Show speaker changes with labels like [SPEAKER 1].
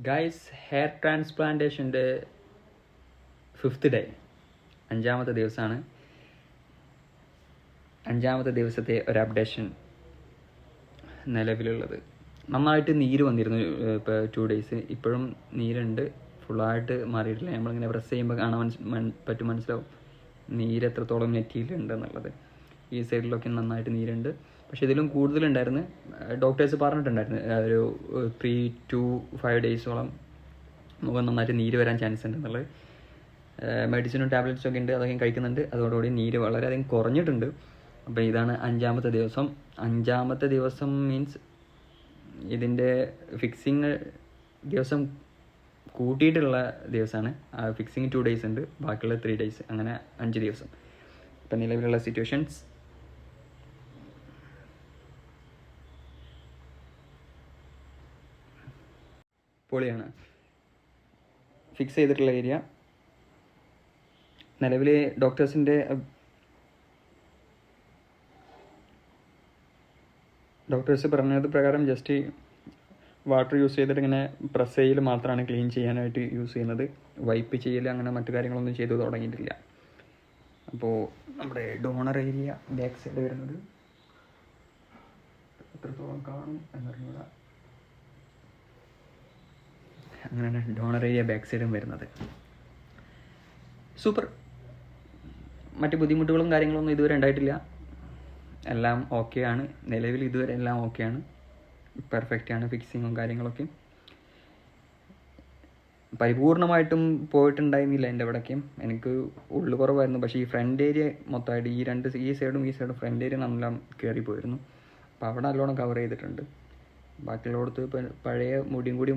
[SPEAKER 1] Guys hair ട്രാൻസ്പ്ലാന്റേഷന്റെ fifth day അഞ്ചാമത്തെ ദിവസമാണ് അഞ്ചാമത്തെ ദിവസത്തെ ഒരു അപ്ഡേഷൻ നിലവിലുള്ളത്. നന്നായിട്ട് നീര് വന്നിരുന്നു ഇപ്പോൾ ടു ഡേയ്സ് ഇപ്പോഴും നീരുണ്ട്. ഫുള്ളായിട്ട് മാറിയിട്ടില്ല. നമ്മളിങ്ങനെ പ്രസ് ചെയ്യുമ്പോൾ കാണാൻ മനസ് പറ്റും മനസ്സിലാവും. നീര് എത്രത്തോളം നെറ്റിയിലുണ്ട് എന്നുള്ളത് ഈ സൈഡിലൊക്കെ നന്നായിട്ട് നീരുണ്ട്. പക്ഷെ ഇതിലും കൂടുതലുണ്ടായിരുന്നു ഡോക്ടേഴ്സ് പറഞ്ഞിട്ടുണ്ടായിരുന്നു ഒരു ത്രീ ടു ഫൈവ് ഡേയ്സോളം മുഖം നന്നായിട്ട് നീര് വരാൻ ചാൻസ് ഉണ്ട് എന്നുള്ളത്. മെഡിസിനും ടാബ്ലറ്റ്സും ഒക്കെ ഉണ്ട് അതൊക്കെ കഴിക്കുന്നുണ്ട്. അതോടുകൂടി നീര് വളരെയധികം കുറഞ്ഞിട്ടുണ്ട്. അപ്പോൾ ഇതാണ് അഞ്ചാമത്തെ ദിവസം. അഞ്ചാമത്തെ ദിവസം മീൻസ് ഇതിന്റെ ഫിക്സിങ് ദിവസം കൂട്ടിയിട്ടുള്ള ദിവസമാണ്. ഫിക്സിങ് ടു ഡേയ്സ് ഉണ്ട്. ബാക്കിയുള്ള ത്രീ ഡേയ്സ് അങ്ങനെ അഞ്ച് ദിവസം. ഇപ്പം നിലവിലുള്ള സിറ്റുവേഷൻസ് പൊളിയാണ്. ഫിക്സ് ചെയ്തിട്ടുള്ള ഏരിയ നിലവിൽ ഡോക്ടേഴ്സിന്റെ ഡോക്ടേഴ്സ് പറഞ്ഞത് പ്രകാരം ജസ്റ്റ് വാട്ടർ യൂസ് ചെയ്തിട്ട് ഇങ്ങനെ പ്രസ് ചെയ്യൽ മാത്രമാണ് ക്ലീൻ ചെയ്യാനായിട്ട് യൂസ് ചെയ്യുന്നത്. വൈപ്പ് ചെയ്യൽ അങ്ങനെ മറ്റു കാര്യങ്ങളൊന്നും ചെയ്തു തുടങ്ങിയിട്ടില്ല. അപ്പോൾ നമ്മുടെ ഡോണർ ഏരിയ ബാക്ക് സൈഡ് വരുന്നത് എത്രത്തോളം കാണും എന്നറിഞ്ഞൂടാ അങ്ങനെയാണ് ഡോണർ ഏരിയ ബാക്ക് സൈഡും വരുന്നത്. സൂപ്പർ. മറ്റ് ബുദ്ധിമുട്ടുകളും കാര്യങ്ങളൊന്നും ഇതുവരെ ഉണ്ടായിട്ടില്ല. എല്ലാം ഓക്കെ ആണ്. നിലവിൽ ഇതുവരെ എല്ലാം ഓക്കെ ആണ്. പെർഫെക്റ്റ് ആണ് ഫിക്സിങ്ങും കാര്യങ്ങളൊക്കെ. പരിപൂർണമായിട്ടും പോയിട്ടുണ്ടായിരുന്നില്ല എന്റെ ഇവിടേക്കും എനിക്ക് ഉള്ളു കുറവായിരുന്നു. പക്ഷേ ഈ ഫ്രണ്ട് ഏരിയ മൊത്തമായിട്ട് ഈ രണ്ട് ഈ സൈഡും ഈ സൈഡും ഫ്രണ്ട് ഏരിയ നല്ല കയറി പോയിരുന്നു അപ്പോൾ അവിടെ നല്ലോണം കവർ ചെയ്തിട്ടുണ്ട്. ബാക്കിയുള്ളടത്ത് പഴയ മുടിയും കൂടി